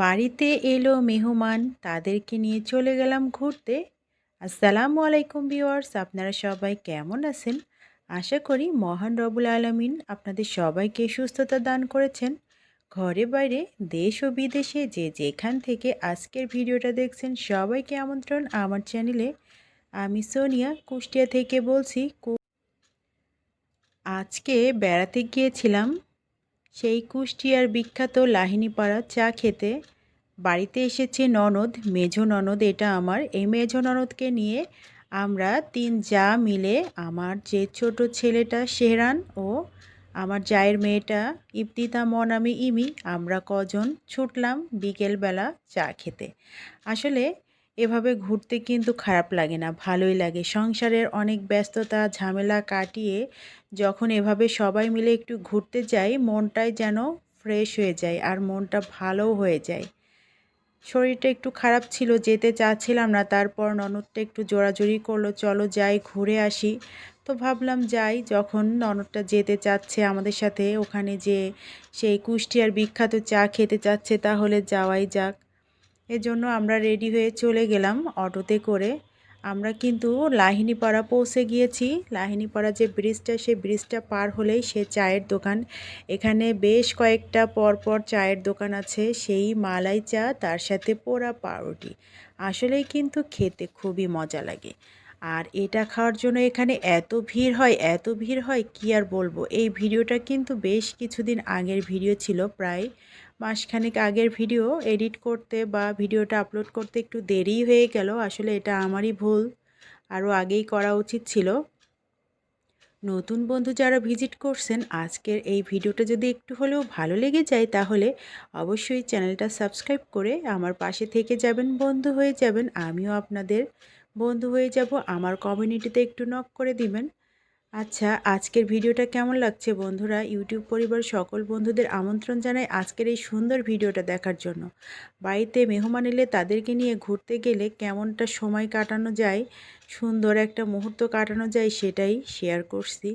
বাড়িতে এলো মেহমান, তাদেরকে নিয়ে চলে গেলাম ঘুরতে। আসসালামু আলাইকুম ভিউয়ার্স, আপনারা সবাই কেমন আছেন? আশা করি মহান রবুল আলমিন আপনাদের সবাইকে সুস্থতা দান করেছেন। ঘরে বাইরে দেশ ও বিদেশে যে যেখান থেকে আজকের ভিডিওটা দেখছেন সবাইকে আমন্ত্রণ আমার চ্যানেলে। আমি সোনিয়া, কুষ্টিয়া থেকে বলছি আজকে বেড়াতে গিয়েছিলাম। সেই কুষ্টিয়ার বিখ্যাত লাহিনীপাড়া চা খেতে বাড়িতে এসেছে ননদ, মেঝো ননদ, এটা আমার। এই মেঝো ননদকে নিয়ে আমরা তিন যা মিলে আমার যে ছোট ছেলেটা শেহরান ও আমার জায়ের মেয়েটা ইপ্তিতা মনামি ইমি, আমরা কজন ছুটলাম বিকেলবেলা চা খেতে। আসলে এভাবে ঘুরতে কিন্তু খারাপ লাগে না, ভালোই লাগে। সংসারের অনেক ব্যস্ততা, ঝামেলা কাটিয়ে যখন এভাবে সবাই মিলে একটু ঘুরতে যাই, মনটাই যেন ফ্রেশ হয়ে যায় আর মনটা ভালোও হয়ে যায়। শরীরটা একটু খারাপ ছিল, যেতে চাচ্ছিলাম না, তারপর ননদটা একটু জোরাজোরি করল, চলো যাই, ঘুরে আসি। তো ভাবলাম যাই, যখন ননদটা যেতে চাচ্ছে আমাদের সাথে, ওখানে যে সেই কুষ্টিয়ার বিখ্যাত চা খেতে চাচ্ছে, তাহলে যাওয়াই যাক। এজন্য আমরা রেডি হয়ে চলে গেলাম অটোতে করে। আমরা কিন্তু লাহিনীপাড়া পৌঁছে গিয়েছি। লাহিনীপাড়া যে ব্রিজটা সেই ব্রিজটা পার হলেই সে চায়ের দোকান। এখানে বেশ কয়েকটা পরপর চায়ের দোকান আছে। সেই মালাই চা, তার সাথে পোড়া পাউরুটি। আসলেই কিন্তু খেতে খুবই মজা লাগে। আর এটা খাওয়ার জন্য এখানে এত ভিড় হয়, এত ভিড় হয়, কি আর বলব? এই ভিডিওটা কিন্তু বেশ কিছুদিন আগের ভিডিও ছিল প্রায়। মাসখানেক আগের ভিডিও এডিট করতে বা ভিডিওটা আপলোড করতে একটু দেরি হয়ে গেল। আসলে এটা আমারই ভুল। আরও আগেই করা উচিত ছিল। নতুন বন্ধু যারা ভিজিট করছেন, আজকের এই ভিডিওটা যদি একটু হলেও ভালো লেগে যায়, তাহলে অবশ্যই চ্যানেলটা সাবস্ক্রাইব করে আমার পাশে থেকে যাবেন, বন্ধু হয়ে যাবেন। আমিও আপনাদের বন্ধু হয়ে যাব। আমার কমিউনিটিতে একটু নক করে দিবেন। আচ্ছা আজকের ভিডিওটা কেমন লাগছে বন্ধুরা? ইউটিউব পরিবার সকল বন্ধুদের আমন্ত্রণ জানাই আজকের এই সুন্দর ভিডিওটা দেখার জন্য। বাড়িতে মেহমান এলে তাদেরকে নিয়ে ঘুরতে গেলে কেমনটা সময় কাটানো যায়, সুন্দর একটা মুহূর্ত কাটানো যায় সেটাই শেয়ার করছি।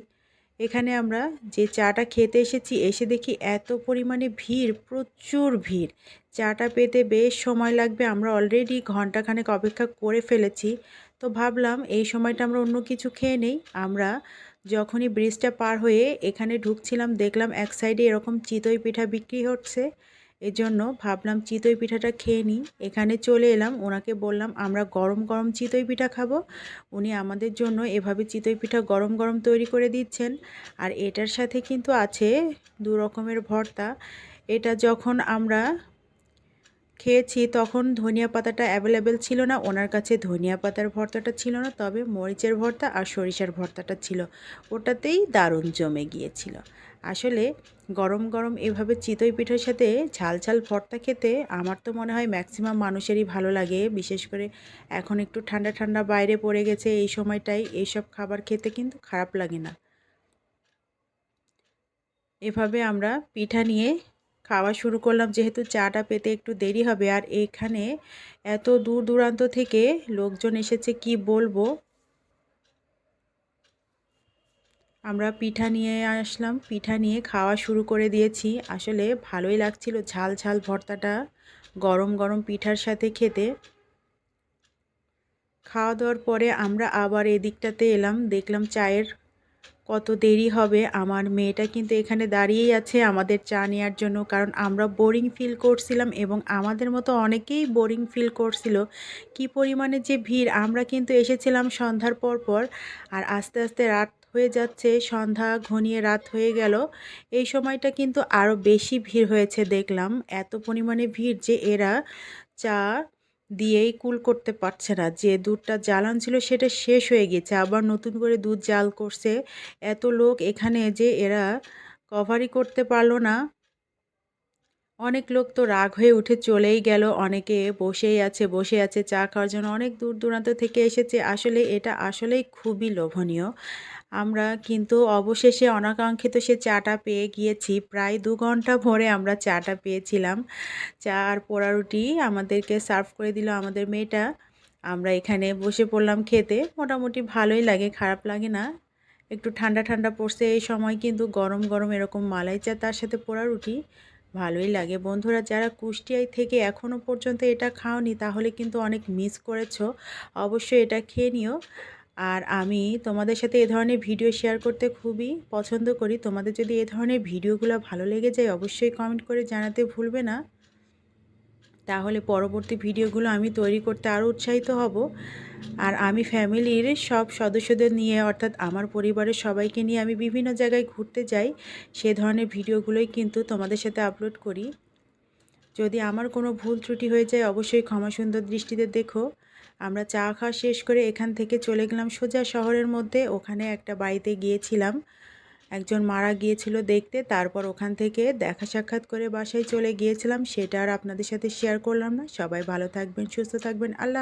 এখানে আমরা যে চাটা খেতে এসেছি, এসে দেখি এত পরিমাণে ভিড়, প্রচুর ভিড়। চাটা পেতে বেশ সময় লাগবে, আমরা অলরেডি ঘন্টাখানেক অপেক্ষা করে ফেলেছি। তো ভাবলাম এই সময়টা আমরা অন্য কিছু খেয়ে নেই। আমরা যখনই ব্রিজটা পার হয়ে এখানে ঢুকছিলাম, দেখলাম এক সাইডে এরকম চিতই পিঠা বিক্রি হচ্ছে। এজন্য ভাবলাম চিতই পিঠাটা খেয়ে নিই। এখানে চলে এলাম, ওনাকে বললাম, আমরা গরম গরম চিতই পিঠা খাব। উনি আমাদের জন্য এভাবে চিতই পিঠা গরম গরম তৈরি করে দিচ্ছেন। আর এটার সাথে কিন্তু আছে দু রকমের ভর্তা। এটা যখন আমরা খেয়েছি, তখন ধনিয়া পাতাটা অ্যাভেলেবেল ছিল না। ওনার কাছে ধনিয়া পাতার ভর্তাটা ছিল না, তবে মরিচের ভর্তা আর সরিষার ভর্তাটা ছিল। ওটাতেই দারুণ জমে গিয়েছিল। আসলে গরম গরম এভাবে চিতই পিঠার সাথে ঝাল ঝাল ভর্তা খেতে আমার তো মনে হয় ম্যাক্সিমাম মানুষেরই ভালো লাগে। বিশেষ করে এখন একটু ঠান্ডা ঠান্ডা বাইরে পড়ে গেছে এই সময়টাই এইসব খাবার খেতে কিন্তু খারাপ লাগে না। এভাবে আমরা পিঠা নিয়ে খাওয়া শুরু করলাম। যেহেতু চাটা পেতে একটু দেরি হবে আর এখানে এত দূর দূরান্ত থেকে লোকজন এসেছে, কি বলব? আমরা পিঠা নিয়ে আসলাম। পিঠা নিয়ে খাওয়া শুরু করে দিয়েছি। আসলে ভালোই লাগছিল ঝাল ঝাল ভর্তাটা, গরম গরম পিঠার সাথে খেতে। খাওয়া দাওয়ার পরে আমরা আবার এদিকটাতে এলাম, দেখলাম চায়ের কত দেরি হবে? আমার মেয়েটা কিন্তু এখানে দাঁড়িয়েই আছে আমাদের চা নেওয়ার জন্য। কারণ আমরা বোরিং ফিল করছিলাম এবং আমাদের মতো অনেকেই বোরিং ফিল করছিল। কি পরিমাণে যে ভিড়! আমরা কিন্তু এসেছিলাম সন্ধ্যার পর পর আর আস্তে আস্তে রাত হয়ে যাচ্ছে, সন্ধ্যা ঘনিয়ে রাত হয়ে গেল। এই সময়টা কিন্তু আরও বেশি ভিড় হয়েছে দেখলাম। এত পরিমাণে ভিড় যে এরা চা দিয়েই কুল করতে পারছে না। যে দুধটা জ্বালান ছিল সেটা শেষ হয়ে গেছে। আবার নতুন করে দুধ জাল করছে। এত লোক এখানে যে এরা কভারই করতে পারল না। অনেক লোক তো রাগ হয়ে উঠে চলেই গেল। অনেকে বসেই আছে বসে আছে, চা খাওয়ার জন্য অনেক দূর দূরান্ত থেকে এসেছে। আসলে এটা আসলেই খুবই লোভনীয়। আমরা কিন্তু অবশেষে অনাকাঙ্ক্ষিত সে চাটা পেয়ে গিয়েছি। প্রায় দু ঘণ্টা ভরে আমরা চাটা পেয়েছিলাম। চা আর পোড়া রুটি আমাদেরকে সার্ভ করে দিল আমাদের মেয়েটা। আমরা এখানে বসে পড়লাম খেতে। মোটামুটি ভালোই লাগে, খারাপ লাগে না। একটু ঠান্ডা ঠান্ডা পড়ছে এই সময়, কিন্তু গরম গরম এরকম মালাই চা, তার সাথে পোড়া রুটি। ভালোই লাগে। বন্ধুরা, যারা কুষ্টিয়ায় থেকে এখনও পর্যন্ত এটা খাওনি, তাহলে কিন্তু অনেক মিস করেছ। অবশ্যই এটা খেয়ে নিও। আর আমি তোমাদের সাথে এ ধরনের ভিডিও শেয়ার করতে খুবই পছন্দ করি। তোমাদের যদি এ ধরনের ভিডিওগুলো ভালো লেগে যায়, অবশ্যই কমেন্ট করে জানাতে ভুলবে না। তাহলে পরবর্তী ভিডিওগুলো আমি তৈরি করতে আরও উৎসাহিত হব। আর আমি ফ্যামিলির সব সদস্যদের নিয়ে, অর্থাৎ আমার পরিবারের সবাইকে নিয়ে আমি বিভিন্ন জায়গায় ঘুরতে যাই। সে ধরনের ভিডিওগুলোই কিন্তু তোমাদের সাথে আপলোড করি। যদি আমার কোনো ভুল ত্রুটি হয়ে যায়, অবশ্যই ক্ষমা সুন্দর দৃষ্টিতে দেখো। আমরা চা খাওয়া শেষ করে এখান থেকে চলে গেলাম সোজা শহরের মধ্যে। ওখানে একটা বাড়িতে গিয়েছিলাম। একজন মারা গিয়েছিল দেখতে। তারপর ওখান থেকে দেখা সাক্ষাৎ করে বাসায় চলে গিয়েছিলাম। সেটা আর আপনাদের সাথে শেয়ার করলাম না। সবাই ভালো থাকবেন, সুস্থ থাকবেন। আল্লাহ